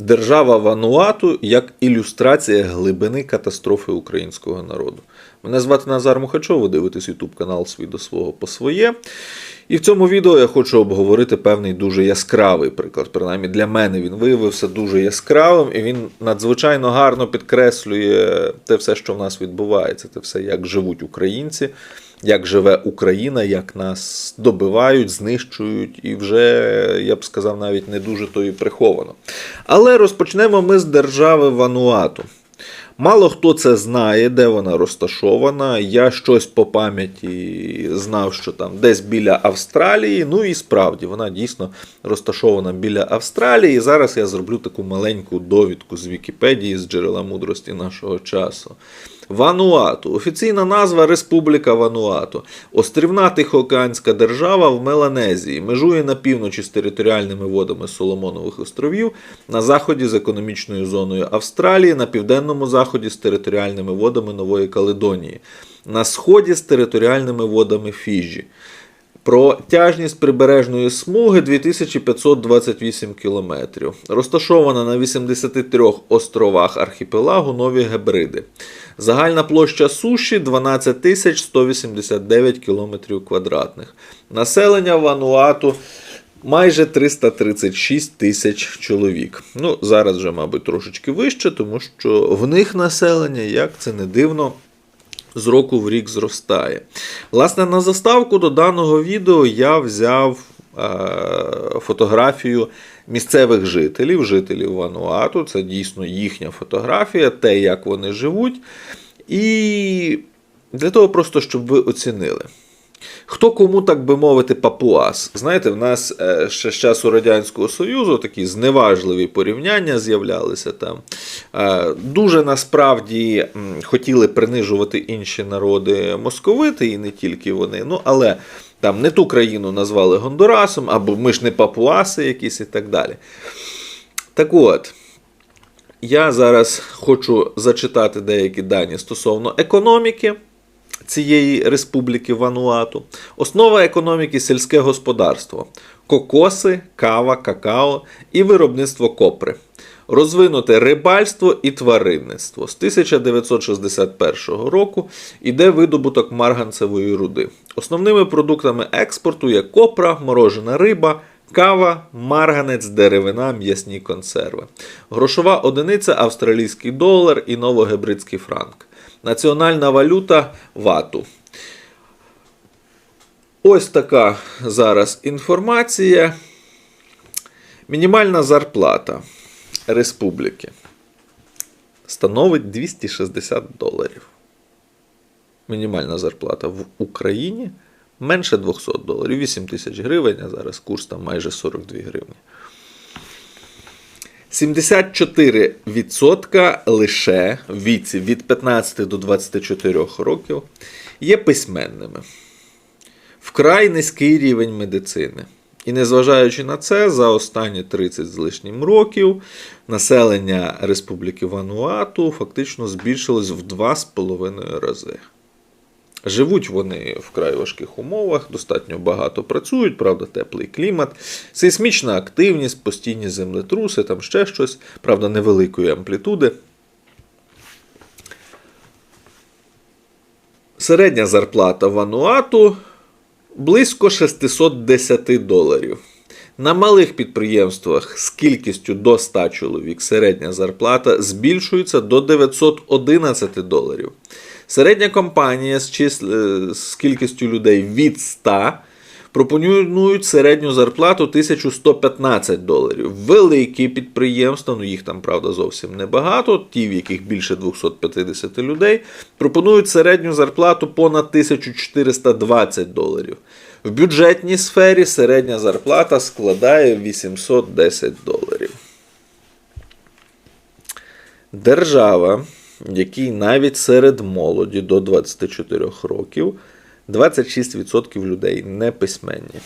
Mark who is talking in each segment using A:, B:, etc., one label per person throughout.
A: Держава Вануату як ілюстрація глибини катастрофи українського народу. Мене звати Назар Мухачов, ви дивитесь YouTube канал Свій до свого по своє. І в цьому відео я хочу обговорити певний дуже яскравий приклад. Принаймні для мене він виявився дуже яскравим, і він надзвичайно гарно підкреслює те все, що в нас відбувається, те все, як живуть українці, як живе Україна, як нас добивають, знищують, і вже, я б сказав, навіть не дуже то і приховано. Але розпочнемо ми з держави Вануату. Мало хто це знає, де вона розташована. Я щось по пам'яті знав, що там десь біля Австралії. Ну і справді вона дійсно розташована біля Австралії. Зараз я зроблю таку маленьку довідку з Вікіпедії, з джерела мудрості нашого часу. Вануату. Офіційна назва Республіка Вануату. Острівна Тихоокеанська держава в Меланезії. Межує на півночі з територіальними водами Соломонових островів, на заході з економічною зоною Австралії, на південному заході з територіальними водами Нової Каледонії, на сході з територіальними водами Фіжі. Протяжність прибережної смуги 2528 км. Розташована на 83 островах архіпелагу Нові Гебриди. Загальна площа суші 12 189 км. Населення Вануату майже 336 тисяч чоловік. Ну, зараз вже, мабуть, трошечки вище, тому що в них населення, як це не дивно, з року в рік зростає. Власне, на заставку до даного відео я взяв е, фотографію місцевих жителів, жителів Вануату. Це дійсно їхня фотографія, те, як вони живуть. І для того просто, щоб ви оцінили. Хто кому, так би мовити, папуас. Знаєте, в нас е, ще з часу Радянського Союзу такі зневажливі порівняння з'являлися там. Е, Дуже насправді хотіли принижувати інші народи московити, і не тільки вони. Ну, але там не ту країну назвали Гондурасом, або ми ж не папуаси якісь і так далі. Так от. Я зараз хочу зачитати деякі дані стосовно економіки цієї республіки Вануату. Основа економіки сільське господарство, кокоси, кава, какао і виробництво копри. Розвинуте рибальство і тваринництво. З 1961 року іде видобуток марганцевої руди. Основними продуктами експорту є копра, морожена риба, Кава, марганець, деревина, м'ясні консерви. Грошова одиниця австралійський долар і новогебридський франк. Національна валюта вату. Ось така зараз інформація. Мінімальна зарплата республіки становить 260 доларів. Мінімальна зарплата в Україні менше 200 доларів, 8 тисяч гривень, а зараз курс там майже 42 гривні. 74% лише віці від 15 до 24 років є письменними. Вкрай низький рівень медицини. І незважаючи на це, за останні 30 з лишнім років населення Республіки Вануату фактично збільшилось в 2,5 рази. Живуть вони в край важких умовах, достатньо багато працюють, правда, теплий клімат, сейсмічна активність, постійні землетруси, там ще щось, правда, невеликої амплітуди. Середня зарплата Вануату близько 610 доларів. На малих підприємствах з кількістю до 100 чоловік середня зарплата збільшується до 911 доларів. Середня компанія з, чис... е, з кількістю людей від 100 пропонують середню зарплату 1115 доларів. Великі підприємства, ну їх там, правда, зовсім небагато, ті, в яких більше 250 людей, пропонують середню зарплату понад 1420 доларів. В бюджетній сфері середня зарплата складає 810 доларів. Держава, в якій навіть серед молоді до 24 років 26% людей не письменні.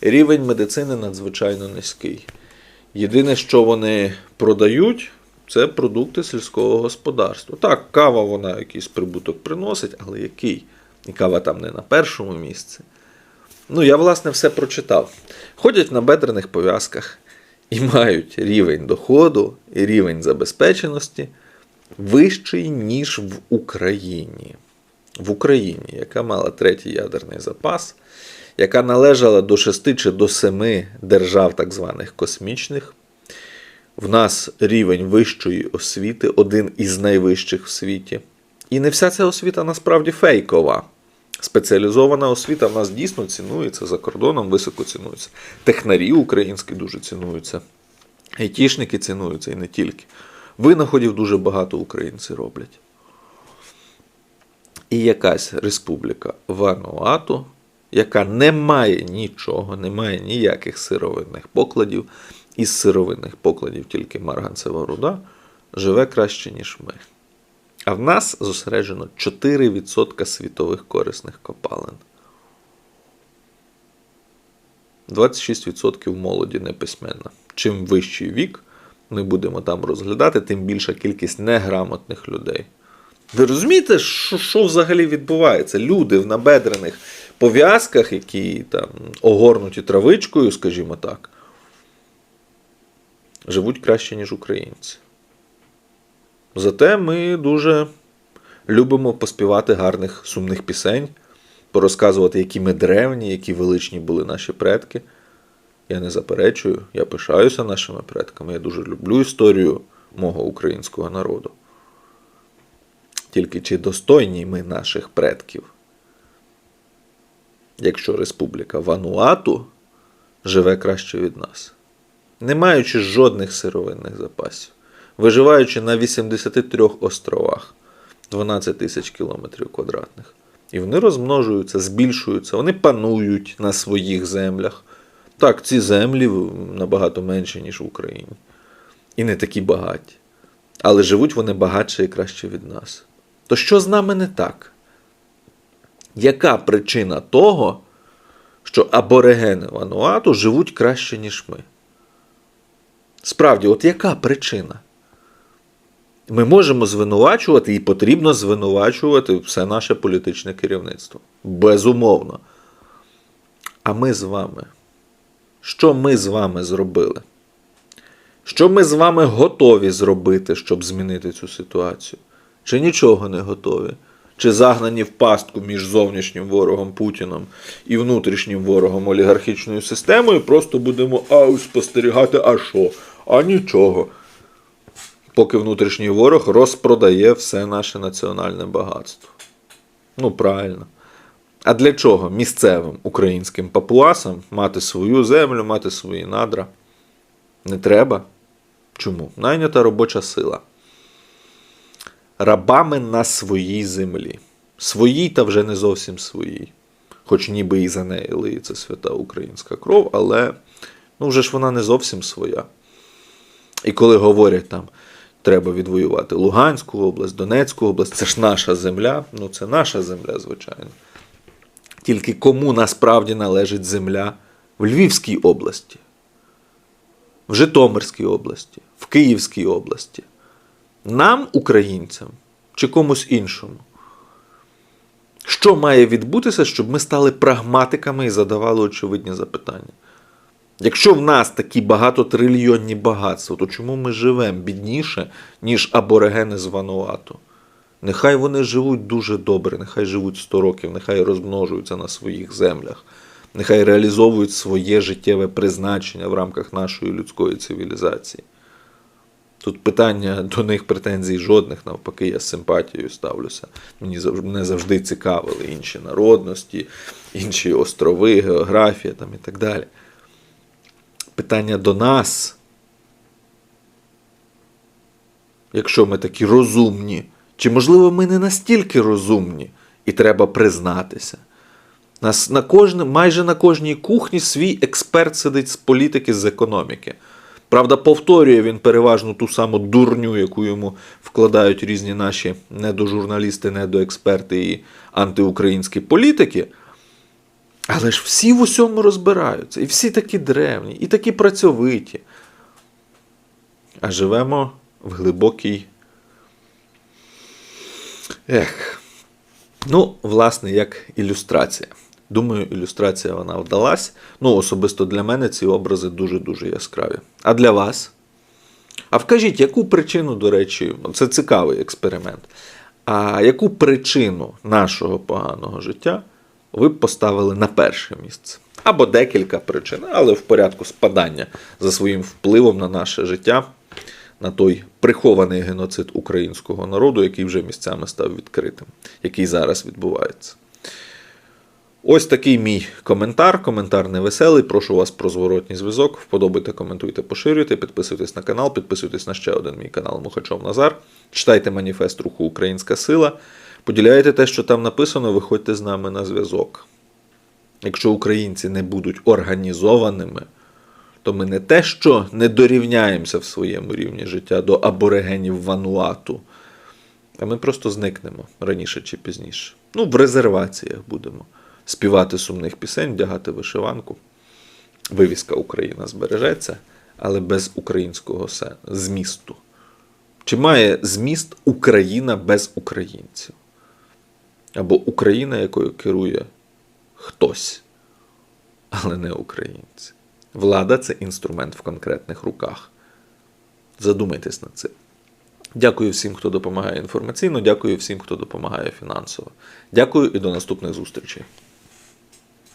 A: Рівень медицини надзвичайно низький. Єдине, що вони продають, це продукти сільського господарства. Так, кава вона якийсь прибуток приносить, але який? І кава там не на першому місці. Ну, я, власне, все прочитав. Ходять на бедрених пов'язках, і мають рівень доходу і рівень забезпеченості вищий, ніж в Україні. В Україні, яка мала третій ядерний запас, яка належала до 6 чи до 7 держав так званих космічних. В нас рівень вищої освіти один із найвищих в світі. І не вся ця освіта насправді фейкова. Спеціалізована освіта в нас дійсно цінується за кордоном, високо цінується. Технарі українські дуже цінуються. Айтішники цінуються і не тільки. Винаходів дуже багато українці роблять. І якась республіка Вануату, яка не має нічого, не має ніяких сировинних покладів, із сировинних покладів тільки марганцева руда, живе краще, ніж ми. А в нас зосереджено 4% світових корисних копалин. 26% молоді неписьменна. Чим вищий вік, ми будемо там розглядати, тим більша кількість неграмотних людей. Ви розумієте, що, що взагалі відбувається? Люди в набедрених пов'язках, які там огорнуті травичкою, скажімо так, живуть краще, ніж українці. Зате ми дуже любимо поспівати гарних сумних пісень, порозказувати, які ми древні, які величні були наші предки. Я не заперечую, я пишаюся нашими предками. Я дуже люблю історію мого українського народу. Тільки чи достойні ми наших предків? Якщо Республіка Вануату живе краще від нас, не маючи жодних сировинних запасів, виживаючи на 83 островах 12 тисяч кілометрів квадратних. І вони розмножуються, збільшуються, вони панують на своїх землях. Так, ці землі набагато менші, ніж в Україні. І не такі багаті. Але живуть вони багатше і краще від нас. То що з нами не так? Яка причина того, що аборигени Вануату живуть краще, ніж ми? Справді, от яка причина? Ми можемо звинувачувати і потрібно звинувачувати все наше політичне керівництво. Безумовно. А ми з вами. Що ми з вами зробили? Що ми з вами готові зробити, щоб змінити цю ситуацію? Чи нічого не готові? Чи загнані в пастку між зовнішнім ворогом Путіном і внутрішнім ворогом олігархічною системою, просто будемо ау спостерігати, а що? А нічого. Поки внутрішній ворог розпродає все наше національне багатство. Ну, правильно. А для чого місцевим українським папуасам мати свою землю, мати свої надра? Не треба. Чому? Найнята робоча сила. Рабами на своїй землі. Своїй та вже не зовсім своїй. Хоч ніби і за неї лиється свята українська кров, але ну вже ж вона не зовсім своя. І коли говорять там, треба відвоювати Луганську область, Донецьку область, це ж наша земля, ну це наша земля, звичайно. Тільки кому насправді належить земля в Львівській області, в Житомирській області, в Київській області. Нам, українцям, чи комусь іншому? Що має відбутися, щоб ми стали прагматиками і задавали очевидні запитання? Якщо в нас такі багатотрильйонні багатства, то чому ми живемо бідніше, ніж аборигени з Вануату? Нехай вони живуть дуже добре, нехай живуть 100 років, нехай розмножуються на своїх землях, нехай реалізовують своє життєве призначення в рамках нашої людської цивілізації. Тут питання до них претензій жодних, навпаки, я з симпатією ставлюся. Мені мене завжди цікавили інші народності, інші острови, географія там і так далі. Питання до нас. Якщо ми такі розумні, чи можливо ми не настільки розумні, і треба признатися. Нас на кожне, майже на кожній кухні свій експерт сидить з політики, з економіки. Правда, повторює він переважно ту саму дурню, яку йому вкладають різні наші недожурналісти, недоексперти і антиукраїнські політики. Але ж всі в усьому розбираються. І всі такі древні, і такі працьовиті. А живемо в глибокій. Ех. Ну, власне, як ілюстрація. Думаю, ілюстрація вона вдалась. Ну, особисто для мене ці образи дуже-дуже яскраві. А для вас? А вкажіть, яку причину, до речі, це цікавий експеримент. А яку причину нашого поганого життя ви б поставили на перше місце? Або декілька причин, але в порядку спадання за своїм впливом на наше життя, на той прихований геноцид українського народу, який вже місцями став відкритим, який зараз відбувається. Ось такий мій коментар. Коментар невеселий. Прошу вас про зворотній зв'язок. Вподобайте, коментуйте, поширюйте, підписуйтесь на канал, підписуйтесь на ще один мій канал Мухачов Назар. Читайте маніфест руху Українська Сила. Поділяйте те, що там написано, виходьте з нами на зв'язок. Якщо українці не будуть організованими, то ми не те, що не дорівняємося в своєму рівні життя до аборигенів Вануату, а ми просто зникнемо раніше чи пізніше. Ну, в резерваціях будемо співати сумних пісень, вдягати вишиванку. Вивіска Україна збережеться, але без українського змісту. Чи має зміст Україна без українців? Або Україна, якою керує хтось, але не українці. Влада це інструмент в конкретних руках. Задумайтесь над цим. Дякую всім, хто допомагає інформаційно, дякую всім, хто допомагає фінансово. Дякую і до наступних зустрічей.